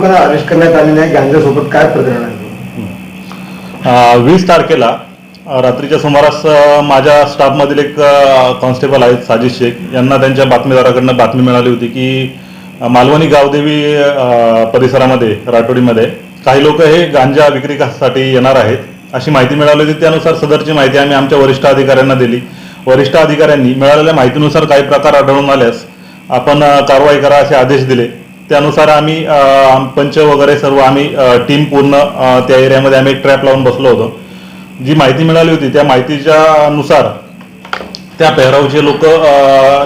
लोकांना अरेस्ट करण्यात आलेले आहे. गांजासोबत काय प्रकरण आहे? वीस तारखेला रात्रीच्या सुमारास माझ्या स्टाफमधील एक कॉन्स्टेबल आहेत साजिद शेख. यांना त्यांच्या बातमीदाराकडनं बातमी मिळाली होती की मालवणी गावदेवी परिसरामध्ये राठोडीमध्ये काही लोक हे गांजा विक्रीसाठी येणार आहेत. अशी माहिती मिळाली होती. त्यानुसार सदरची माहिती आम्ही आमच्या वरिष्ठ अधिकाऱ्यांना दिली. वरिष्ठ अधिकाऱ्यांनी मिळालेल्या माहितीनुसार काही प्रकार आढळून आल्यास आपण कारवाई करा असे आदेश दिले. त्यानुसार आम्ही पंच वगैरे सर्व आम्ही टीम पूर्ण त्या एरियामध्ये आम्ही एक ट्रॅप लावून बसलो होतो. जी माहिती मिळाली होती त्या माहितीच्या नुसार त्या पेहरावचे लोक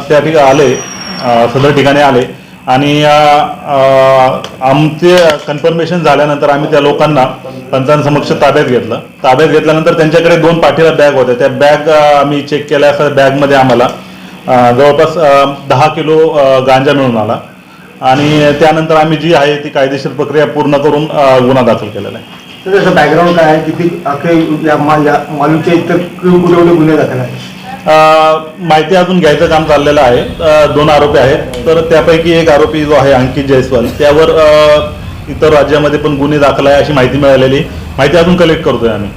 त्या ठिकाणी आले सदर ठिकाणी आले आणि आमचे कन्फर्मेशन झाल्यानंतर आम्ही त्या लोकांना पंचांसमक्ष ताब्यात घेतलं. ताब्यात घेतल्यानंतर त्यांच्याकडे दोन पाठीला बॅग होत्या. त्या बॅग आम्ही चेक केल्या असता बॅगमध्ये आम्हाला जवळपास दहा किलो गांजा मिळून आला. आणि त्यानंतर आम्ही जी आहे ती कायदेशीर प्रक्रिया पूर्ण करून अ, गुन्हा दाखल केलेला आहे. तर त्याचं बॅकग्राऊंड काय आहे? किती अखे या मा- या इतर कुठे कुठे गुन्हे दाखल आहेत? अ, माहिती अजून घ्यायचं काम चाललेलं आहे. अ, दोन आरोपी आहेत. तर त्यापैकी एक आरोपी जो आहे अंकित जयस्वाल त्यावर अ, इतर राज्यामध्ये पण गुन्हे दाखल आहे अशी माहिती मिळालेली. माहिती अजून कलेक्ट करतोय आम्ही.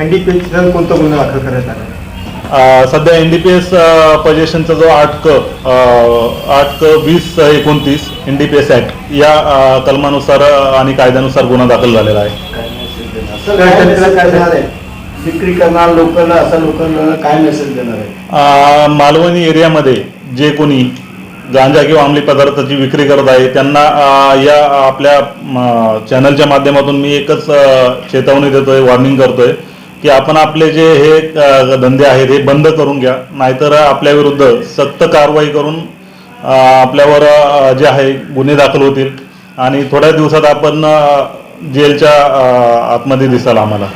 एनडीपीएसचा कोणता गुन्हा दाखल करण्यात आला? आहे? अ, सध्या एन डी पी एस पजेशनचा जो आठ क आठ क वीस एकोणतीस N D P S act या कलमानुसार आणि कायद्यानुसार गुन्हा दाखल झालेला आहे. असं काय मेसेज देणार आहे? विक्री करणार लोकांना असं लोकांना काय मेसेज देणार आहे? अ, मालवणी एरियामध्ये जे कोणी गांजा किंवा अंमली पदार्थाची विक्री करत आहे त्यांना अ, या आपल्या म, चॅनलच्या माध्यमातून मी एकच अ, चेतावणी देतोय वॉर्निंग करतोय. की आपण आपले जे हे धंदे आहेत हे बंद करून घ्या नाहीतर आपल्या विरुद्ध सक्त कारवाई करून आपल्यावर जे आहे गुन्हे दाखल होतील. आणि थोड्या दिवसात आपण जेलच्या आतमध्ये दिसाल आम्हाला.